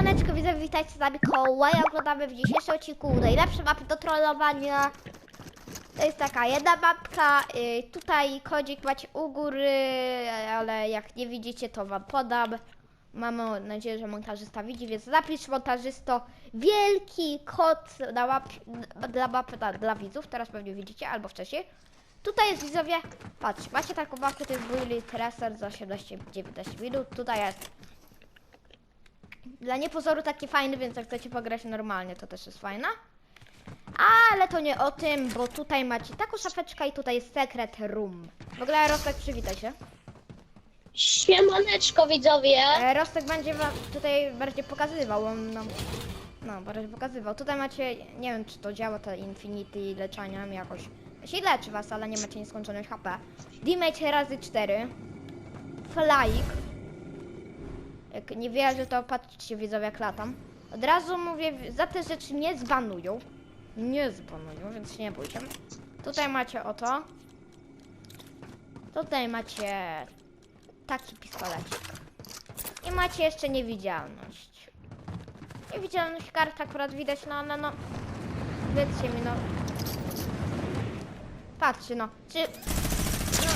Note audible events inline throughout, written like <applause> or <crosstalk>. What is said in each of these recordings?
Siemaneczko, widzę, witajcie z nami Kołaja. Oglądamy w dzisiejszym odcinku najlepsze mapy do trollowania. To jest taka jedna mapka, y, tutaj kodzik macie u góry, ale jak nie widzicie to wam podam. Mamy nadzieję, że montażysta widzi, więc napisz montażysto wielki kod na map, dla mapy dla, dla widzów, teraz pewnie widzicie, albo wcześniej. Tutaj jest widzowie, patrz, macie taką mapkę, to jest Bully Tracer za 18-19 minut, tutaj jest dla niepozoru taki fajny, więc jak chcecie pograć normalnie, to też jest fajna. Ale to nie o tym, bo tutaj macie taką szafeczkę i tutaj jest secret room. W ogóle Rostek przywitaj się. Siemaneczko widzowie! E, Rostek będzie wam tutaj bardziej pokazywał, on nam... No, bardziej pokazywał. Tutaj macie, nie wiem czy to działa, to Infinity leczenia jakoś. Się leczy was, ale nie macie nieskończoność HP. Damage razy 4. Flyik. Jak nie wierzę, to patrzcie widzowie jak latam. Od razu mówię, za te rzeczy nie zbanują. Nie zbanują, więc nie bójcie. Tutaj macie oto. Tutaj macie taki pistolecik. I macie jeszcze niewidzialność. Niewidzialność kart akurat widać, no ale no... Powiedzcie mi, no... Patrzcie, no. Czy... No,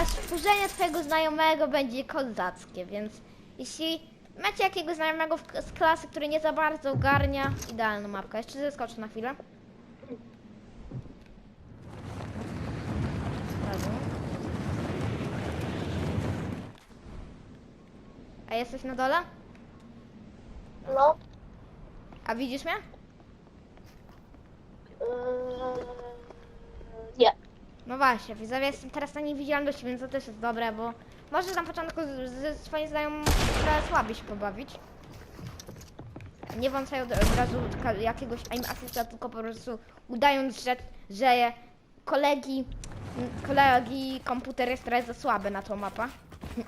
aż wkurzenie twojego znajomego będzie kozackie, więc... Jeśli macie jakiegoś znajomego z klasy, który nie za bardzo ogarnia, idealna mapka. Jeszcze zeskoczę na chwilę. A jesteś na dole? No, A widzisz mnie? yy, nie. No właśnie, widzowie, jestem teraz na niewidzialności, więc to też jest dobre, bo może na początku ze swoim znajomym słabiej się pobawić. Nie włączają od od razu jakiegoś aim assista, tylko po prostu udając, że, że kolegi, kolegi komputer jest trochę za słaby na tą mapę. <laughs>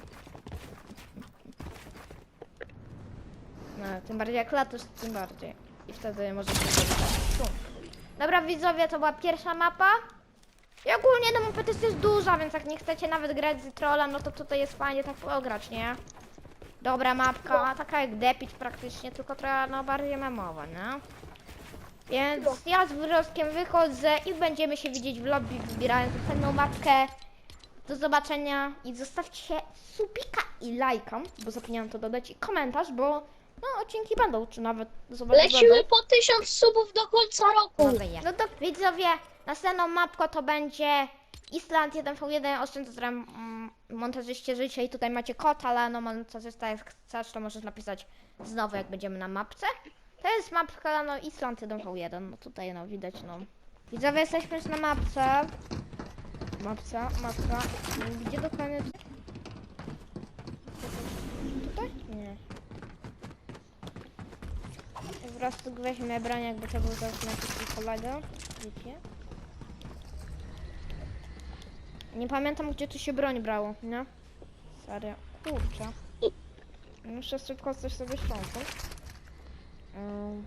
No, tym bardziej jak latasz, tym bardziej. I wtedy sobie tu. Dobra widzowie, to była pierwsza mapa. I ogólnie no mapa też jest duża, więc jak nie chcecie nawet grać z trolla, no to tutaj jest fajnie tak pograć, nie? Dobra mapka, taka jak Depit praktycznie, tylko trochę no bardziej memowa, nie? Więc ja z wyrostkiem wychodzę i będziemy się widzieć w lobby wybierając następną mapkę. Do zobaczenia i zostawcie subika i lajka, bo zapomniałam to dodać, i komentarz, bo no odcinki będą, czy nawet zobaczymy. Lecimy po tysiąc subów do końca roku. No to widzowie, następną mapką to będzie Island 1v1, oszczędzam mm, montażyście życia i tutaj macie kod, ale no montażysta jak chcesz, to możesz napisać znowu jak będziemy na mapce. To jest mapka, no Island 1v1, no tutaj no widać no. Widzowie, jesteśmy już na mapce. Mapca, mapka. Gdzie dokładnie? Tutaj? Nie. Po prostu weźmie broń, jakby to był jakiś kolega. Wiecie? Nie pamiętam, gdzie tu się broń brało, nie? Serio. Kurczę. Muszę szybko coś sobie ściągnąć. Ym.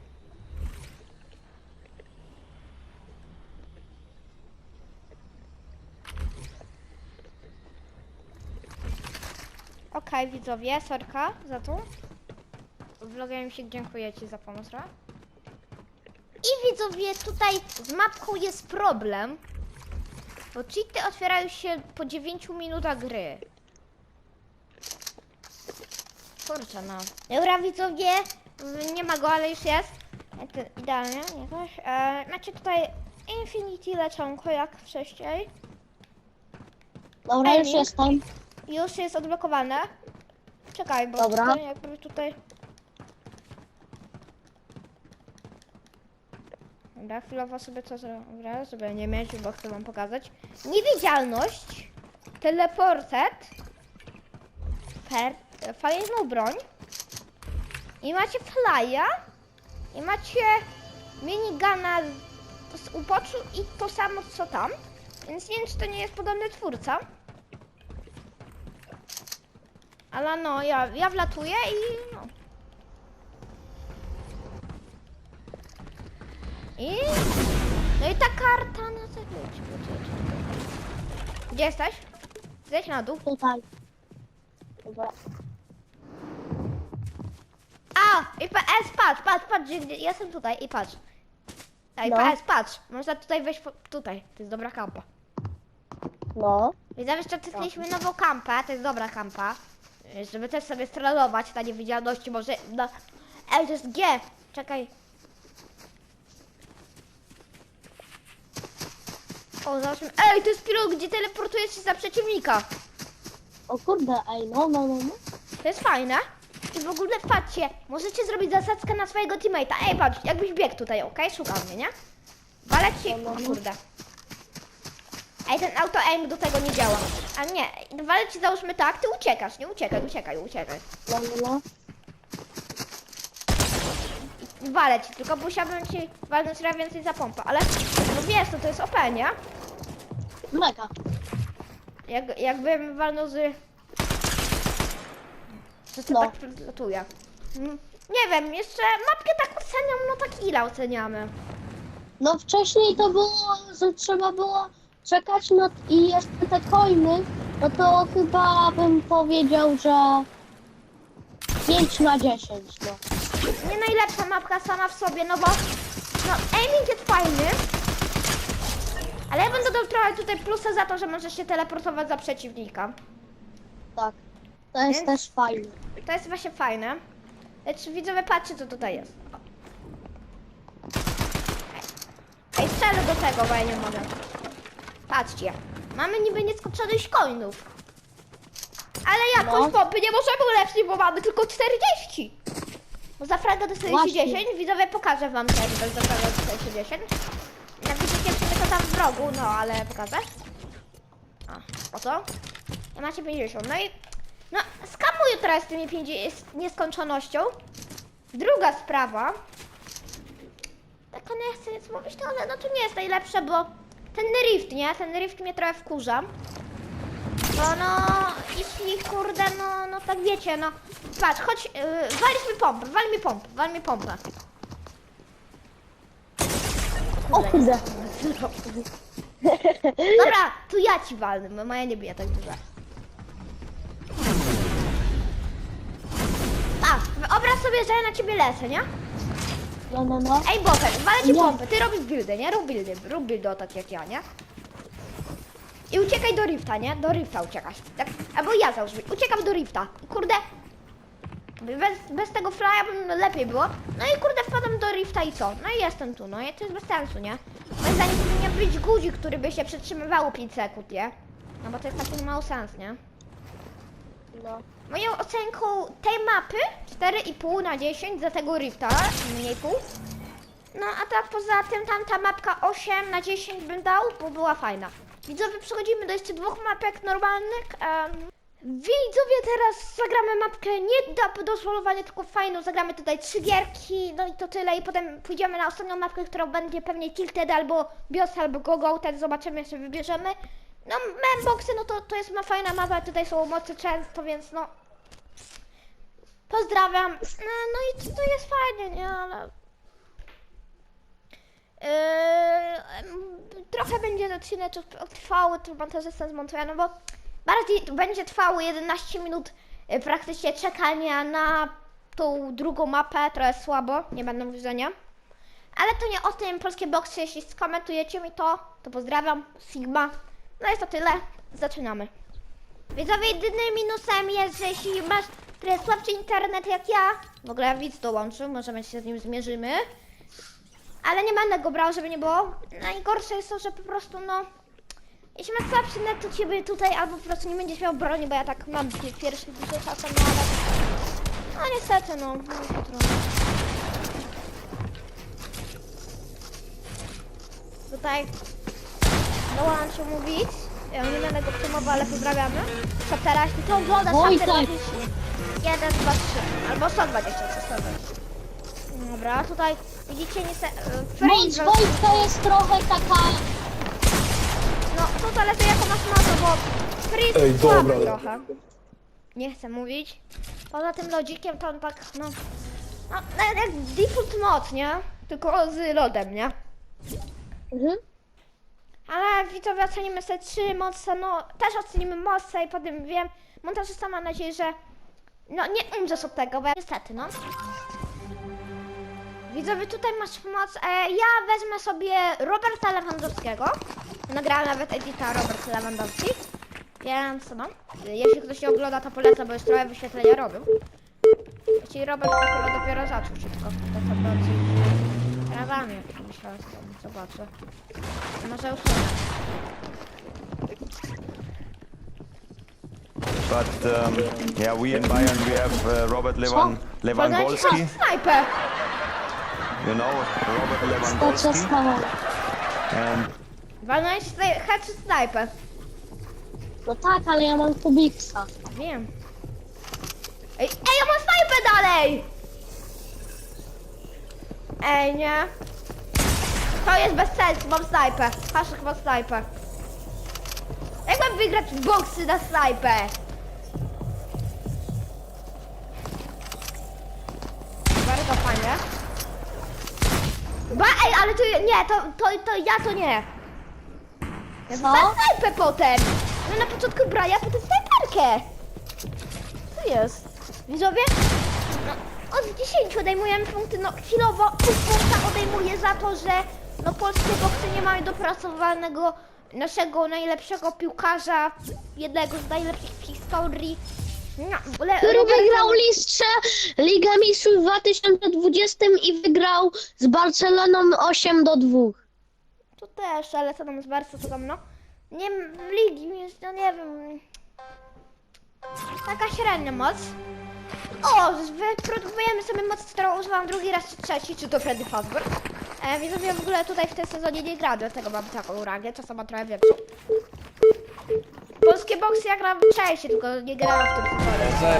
Okej, widzowie, sorka za to. Vlogiem się dziękuję Ci za pomoc, Ra. I widzowie, tutaj z mapką jest problem. Bo cheaty otwierają się po 9 minutach gry. Kurczę no. Dobra widzowie, nie ma go, ale już jest. E, to Idealnie, jakoś. E, macie tutaj Infinity leczonko jak wcześniej. Dobra, już Emil? jestem. Już jest odblokowane. Czekaj, bo Dobra. tutaj jakby tutaj... Dobra, chwilowo sobie to zrobię, żeby nie mieć, bo chcę wam pokazać. Niewidzialność, teleportet, per, fajną broń i macie flya i macie minigana z upoczu i to samo co tam. Więc nie wiem, czy to nie jest podobny twórca. Ale no, ja, ja wlatuję i no. I... No i ta karta, no to wiecie. Gdzie jesteś? Zejdź na dół. Tutaj. Dobra. Dobra! I PS, patrz, patrz, patrz, gdzie, gdzie, jestem tutaj i patrz. Ej, No. PS, patrz, można tutaj wejść, po, tutaj, to jest dobra kampa. No. Widzowie, jeszcze odkryliśmy nową kampę, to jest dobra kampa. Żeby też sobie strollować na niewidzialności, może, no... Ej, to jest G! Czekaj. O, zobaczmy. Ej, to jest pilot, gdzie teleportujesz się za przeciwnika. O kurde, ej, no, no, no, no. To jest fajne. I w ogóle patrzcie, możecie zrobić zasadzkę na swojego teammate'a. Ej, patrz, jakbyś biegł tutaj, okej? Szukał mnie, nie? Walę ci... No, no, O no. kurde. Ej, ten auto aim do tego nie działa. A nie, walę ci załóżmy tak, ty uciekasz, nie uciekaj, uciekaj, uciekaj. No, no, no. Walę ci, tylko musiałbym ci walnąć trochę więcej za pompę, ale no wiesz, to, to jest OP, nie? Mega. Jak, jakbym walnął z... Co to No. tak latuje? Mm, Nie wiem, jeszcze mapkę tak oceniam, no tak ile oceniamy? No wcześniej to było, że trzeba było czekać no i jeszcze te coiny, no to chyba bym powiedział, że 5 na 10, no. Nie najlepsza mapka sama w sobie, no bo no aiming jest fajny. Ale ja bym dodał trochę tutaj plusa za to, że możesz się teleportować za przeciwnika. Tak. To jest Więc- też fajne. To jest właśnie fajne. Lecz widzowie, patrzcie co tutaj jest. O. Ej, strzelę do tego, bo ja nie mogę. Patrzcie. Mamy niby nieskończoność coinów. Ale jakoś No. pompy nie możemy ulepszyć, bo mamy tylko 40. Bo za fraga dostajecie Właśnie. 10. Widzowie, pokażę wam też, że za fraga dostajecie 10. Tam w rogu, no ale pokażę. A, oto. I macie 50. No i no, skamuję teraz z tymi 50 z nieskończonością. Druga sprawa. Tak nie chcę nic mówić, no ale no to nie jest najlepsze, bo ten rift, nie? Ten rift mnie trochę wkurza. Bo no, jeśli kurde, no, no tak wiecie, no. Patrz, chodź, yy, walisz mi pompę, wal mi pompę, wal mi pompę. O kurde. Dobra, to ja ci walnę, bo moja nie bije tak dużo. A, wyobraź sobie, że ja na ciebie lecę, nie? No, no, no. Ej, Boker, walę ci Nie. pompę, ty robisz buildy, nie? Rób buildy, rób buildy o tak jak ja, nie? I uciekaj do rifta, nie? Do rifta uciekasz. Tak, albo ja załóżmy, uciekam do rifta. Kurde, bez, bez tego flya bym lepiej było. No i kurde, wpadam do rifta i co? No i jestem tu, no i to jest bez sensu, nie? Moim zdaniem powinien być guzik, który by się przetrzymywało 5 sekund, nie? No bo to jest taki mało sens, nie? no. Moją ocenką tej mapy 4,5 na 10 za tego rifta, mniej pół. No a tak poza tym tamta mapka 8 na 10 bym dał, bo była fajna. Widzowie, przechodzimy do jeszcze dwóch mapek normalnych. Um, widzowie, teraz zagramy mapkę nie do solowania, tylko fajną. Zagramy tutaj trzy gierki, no i to tyle. I potem pójdziemy na ostatnią mapkę, którą będzie pewnie Tilted albo Bios albo Gogo, wtedy zobaczymy, jeszcze wybierzemy. No, Memboxy, no to, to jest ma fajna mapa, tutaj są mocy często, więc no... Pozdrawiam. No, no i to, to jest fajnie, nie, ale... Yy, trochę będzie odcinek trwały, to montażysta zmontuje, no bo bardziej będzie trwało 11 minut yy, praktycznie czekania na tą drugą mapę, trochę słabo, nie będę nie. Ale to nie o tym polskie boksy, jeśli skomentujecie mi to, to pozdrawiam, Sigma. No i to tyle, zaczynamy. Widzowie, jedynym minusem jest, że jeśli masz trochę słabszy internet jak ja, w ogóle widz dołączył, możemy się z nim zmierzymy, ale nie będę go brał, żeby nie było. Najgorsze jest to, że po prostu no, jeśli masz słabszy net, to ciebie tutaj albo po prostu nie będziesz miał broni, bo ja tak mam pi- pierwszy dużo czasem, no ale... No niestety, no, no to trudno. Tutaj dołączył mówić. Ja nie będę go przyjmował, ale pozdrawiamy. Co teraz? To oglądasz Wojtek. tam 1, 2, 3. Albo 120, czy 120. Dobra, tutaj widzicie niestety... Moc Freeze, Wojtka jest trochę taka... no to zależy jaką masz mapę, bo Freeze Ej, jest słaby dobra. trochę. Nie chcę mówić. Poza tym lodzikiem to on tak, no... No, no jak default moc, nie? Tylko z lodem, nie? Mhm. Ale widzowie ocenimy sobie trzy moce, no też ocenimy moce i potem wiem, montażysta ma nadzieję, że No nie umrzesz od tego, bo ja- niestety, no. Widzowie, tutaj masz pomoc. E, ja wezmę sobie Roberta Lewandowskiego. Nagrałem nawet edita Robert Lewandowski. Więc no, jeśli ktoś nie ogląda, to polecam, bo już trochę wyświetlenia robił. Jeśli Robert akurat dopiero zaczął szybko, to co bardziej prawami, myślę, że zobaczę. Może już But um, yeah, we in Bayern we have uh, Robert Lewan Lewandowski. Snajper! You know Robert Stacja Lewandowski. stała. And Walnąłeś snaj- head czy snajper? No tak, ale ja mam Kubiksa. Wiem. Ej, ej, ja mam snajpę dalej! Ej, nie. To jest bez sensu, mam snajpę. Haszek ma snajpę. Jak mam wygrać boksy na snajpę? Bardzo fajnie. Ba, ej, ale to nie, to, to, to ja to nie. Ja Co? snajpę potem. No na początku brałem, a potem snajperkę. Co jest? Widzowie? No, od 10 odejmujemy punkty, no chwilowo pół punkta odejmuję za to, że no polskie boksy nie mają dopracowanego naszego najlepszego piłkarza, jednego z najlepszych w historii. No, Który wygrał listrze Ligę Mistrzów w 2020 i wygrał z Barceloną 8 do 2. To też, ale co tam z Barca, co tam no? Nie w ligi, jest, no nie wiem. Taka średnia moc. O, wyprodukujemy sobie moc, którą używam drugi raz czy trzeci, czy to Freddy Fazbear. E, widzowie w ogóle tutaj w tym sezonie nie gra, dlatego mam taką rangę, czasem mam trochę większą. Polskie boksy ja gram częściej, tylko nie grałem w tym sezonie.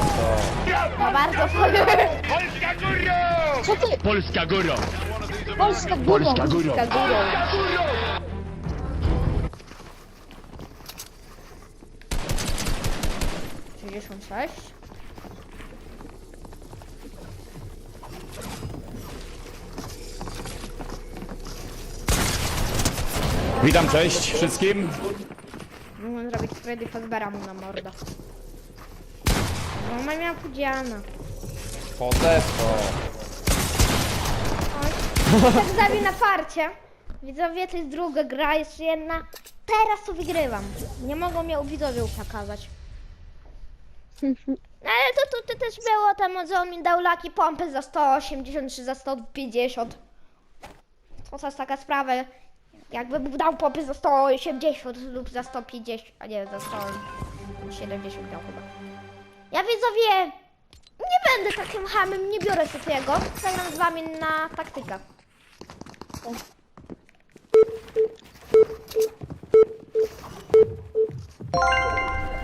No bardzo fajnie. Polska górą! Co ty? Polska górą! Polska górą. Polska górą! Kaguro. 66. Witam, cześć wszystkim. Mogłem zrobić Freddy Fazbeara mu na mordę. No, miała pudziana. Podesto. Oj, tak zabił na farcie. Widzowie, to jest druga gra, jeszcze jedna. Teraz to wygrywam. Nie mogą mnie u widzowie pokazać. <laughs> No, ale to, to, to też było tam, że on mi dał laki pompy za 180 czy za 150. To jest taka sprawa. Jakby dał pompy za 180 lub za 150, a nie, za 170 dał chyba. Ja widzowie, nie będę takim hamem, nie biorę takiego. Zagram z wami na taktykę.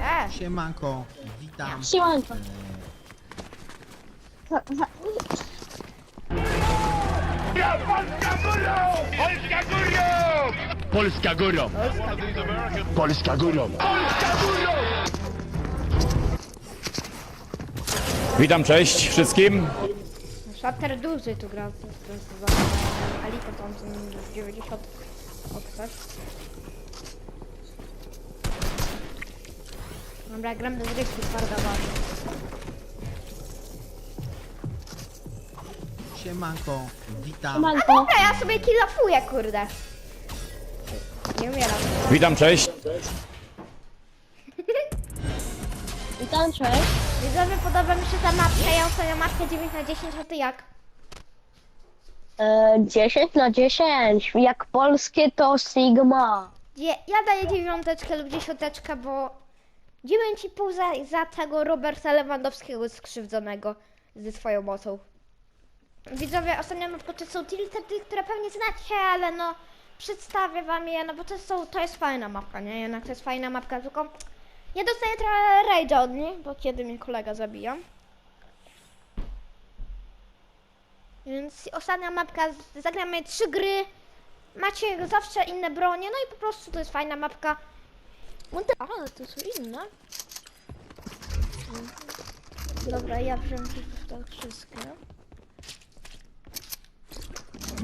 E, Siemanko, witam. Siemanko. Polska górą! Polska górą! Polska górą! Polska górą! Polska górą! Witam, cześć wszystkim. Shatter duży tu gra. To jest- za- Alita Thompson 90 o coś. Dobra, gram do zrywki, twarda bardzo. Siemanko, witam. A Siemanko. dobra, ja sobie killafuję, kurde. Nie umieram. Witam, cześć. <laughs> Witam, cześć. Widzowie, podoba mi się ta mapka, ja oceniam mapkę 9 na 10, a ty jak? E, 10 na 10. Jak polskie to Sigma. Dzie- ja daję dziewiąteczkę lub dziesiąteczkę, bo 9,5 za, za tego Roberta Lewandowskiego skrzywdzonego ze swoją mocą. Widzowie, ostatnio przykład to są tiltety, które pewnie znacie, ale no przedstawię wam je, no bo to, są, to jest fajna mapka, nie? Jednak to jest fajna mapka, tylko ja dostaję trochę rage'a od niej, bo kiedy mnie kolega zabija. Więc ostatnia mapka, zagramy trzy gry, macie zawsze inne bronie, no i po prostu to jest fajna mapka. Monte- A, to są inne. Dobra, ja wziąłem tak wszystkie. To zjeżdżasz. Daj się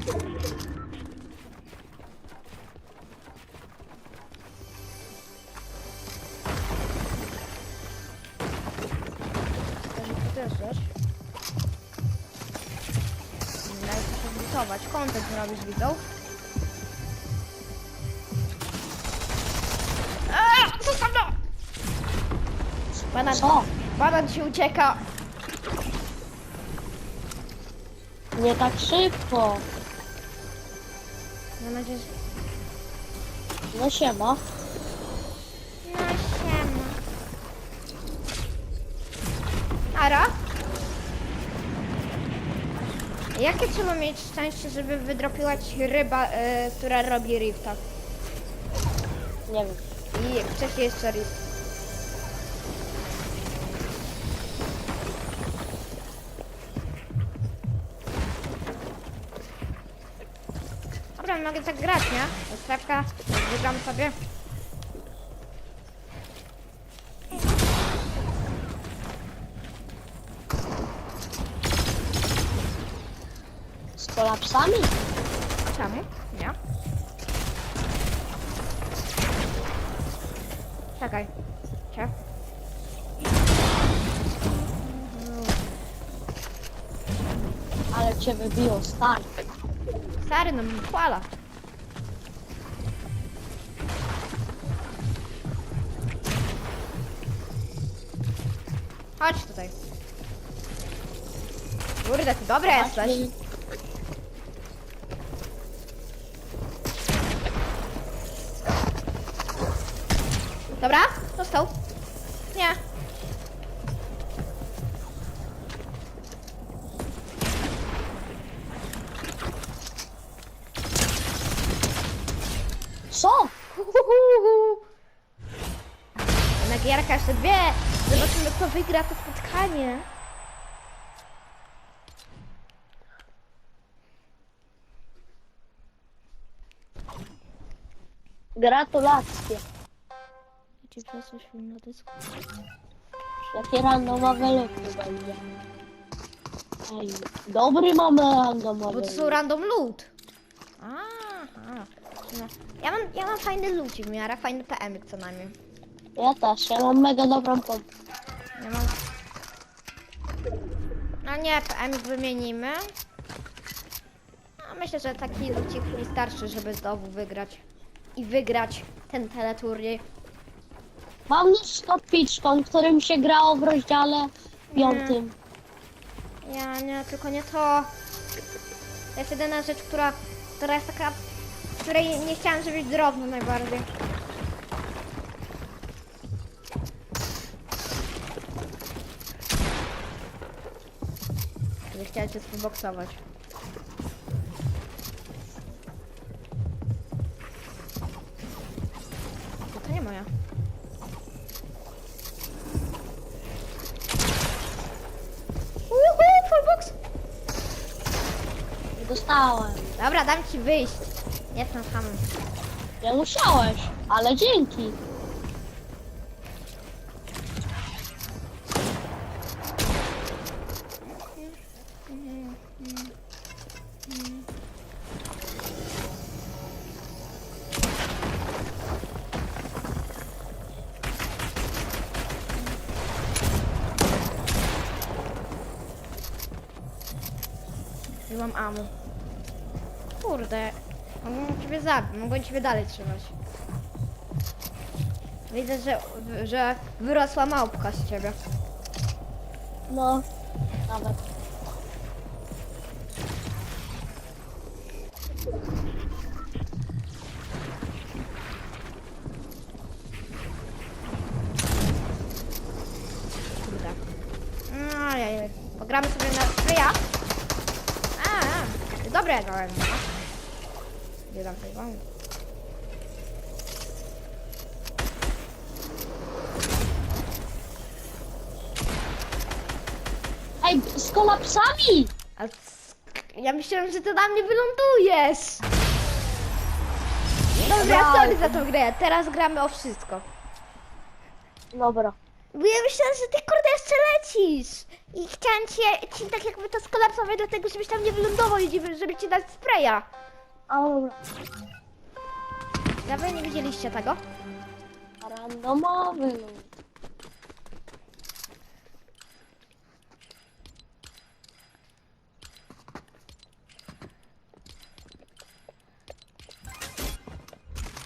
zbudować. Content robisz widzą. Eee, Zostaw to! Banan, Co? banan ci ucieka. Nie tak szybko. Mam nadzieję, że... No siema. No siema. Ara? Jakie trzeba mieć szczęście, żeby wydropiła ci ryba, e, która robi rifta? Nie wiem. I wcześniej jeszcze rift. Mogę tak grać, nie? Strefka, wygram sobie. Z kolapsami? Czemu? Nie. Czekaj. Cie. Ale cię wybiło, stary. Stary, no chwala. Chodź tutaj. Kurde, ty dobry jesteś. Na gierka jeszcze dwie. Zobaczymy, kto wygra to spotkanie. Gratulacje. Ci przesłać film na dysku. Jakie randomowe leki będzie. Ej, dobry mamy randomowy. Bo to są random loot. Aha. No. Ja mam, ja mam fajny loot w miarę, fajny PM co najmniej. Ja też, ja mam mega dobrą pompę. Ja mam... No nie, PM wymienimy. A myślę, że taki lucik mi starczy, żeby znowu wygrać. I wygrać ten teleturniej. Mam nóż z kotwiczką, którym się grało w rozdziale piątym. Ja nie, tylko nie to. To jest jedyna rzecz, która, która jest taka, której nie chciałam, żeby być drobna najbardziej. Nie chciałem cię spoboksować. To, to nie moja. Uhu, full box! Nie dostałem. Dobra, dam ci wyjść. Jestem sam. Nie musiałeś, ale dzięki. Mogą ciebie dalej trzymać. Widzę, że, że wyrosła małpka z ciebie. No, nawet. Kurde. Ajaj, pogramy sobie na stryja. A, a, dobre grałem, no. Tej wam. Ej, z kolapsami! C- ja myślałem, że ty na mnie wylądujesz. Dobra, sorry za tą grę. Teraz gramy o wszystko. Dobra. Bo ja myślałam, że ty kurde jeszcze lecisz. I chciałam cię, ci tak jakby to skolapsować dlatego, żebyś tam nie wylądował i żeby, żeby ci dać spraya. A dobra. Dawno nie widzieliście tego? Randomowy.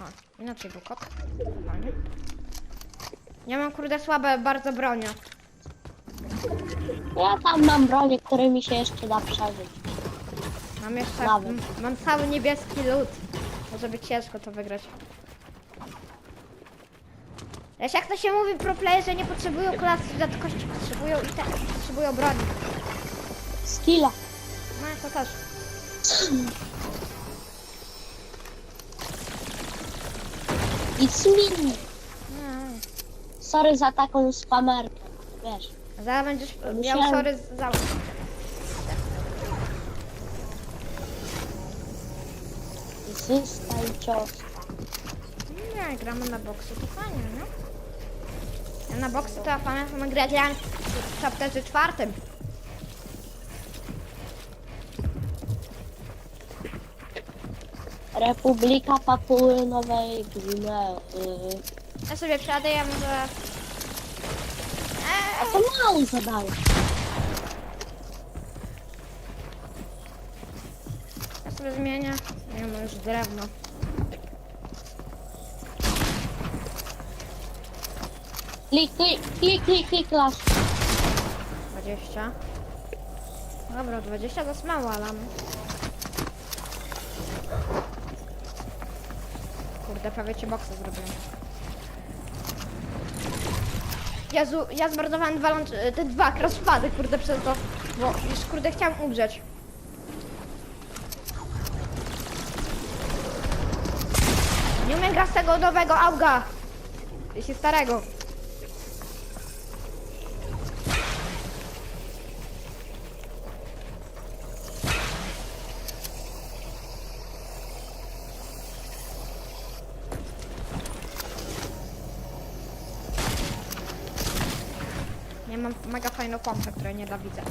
No. O, inaczej był kot. Normalnie. Ja mam kurde słabe bardzo bronie. Ja tam mam bronie, którymi się jeszcze da przeżyć. Mam jeszcze. M- Mam cały niebieski lód. Może być ciężko to wygrać. Lecz jak to się mówi, pro playerzy nie potrzebują klasy rzadkości, potrzebują i te, potrzebują broni. Skilla. No to też. It's me. No. Sorry za taką spamerkę. Wiesz. Zaraz będziesz miał Musiałem- sorry za... Zyska i cios. Nie, gramy na boksu, to fajnie, no. Ja na boksu to ja pamiętam grę grałem w chapterze czwartym. Republika Papuły Nowej Gwinei. Ja sobie przejadę, ja może... A to mało zadaje. Ja sobie zmienię. Mam już drewno. Klik, klik, klik, klik, klik, las. 20. Dobra, 20 to jest mało, ale... Kurde, prawie cię boksa zrobiłem. Jezu, ja zmarnowałem dwa, lącz- te dwa crosspady, kurde, przez to, bo już, kurde, chciałam umrzeć. Nie umiem grać z tego nowego auga. Jeśli starego. Ja mam mega fajną pompę, której nienawidzę.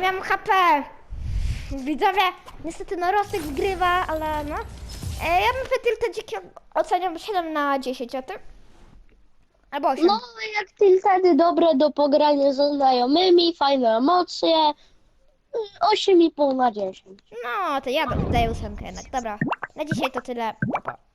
Nie HP. Widzowie, niestety no Rosek wygrywa, ale no. E, ja bym Fetilte dziki oceniam 7 na 10, a ty? Albo 8. No, jak tiltedy dobre do pogrania ze znajomymi, fajne emocje. 8,5 na 10. No, to ja daję ósemkę jednak. Dobra, na dzisiaj to tyle. Pa, pa.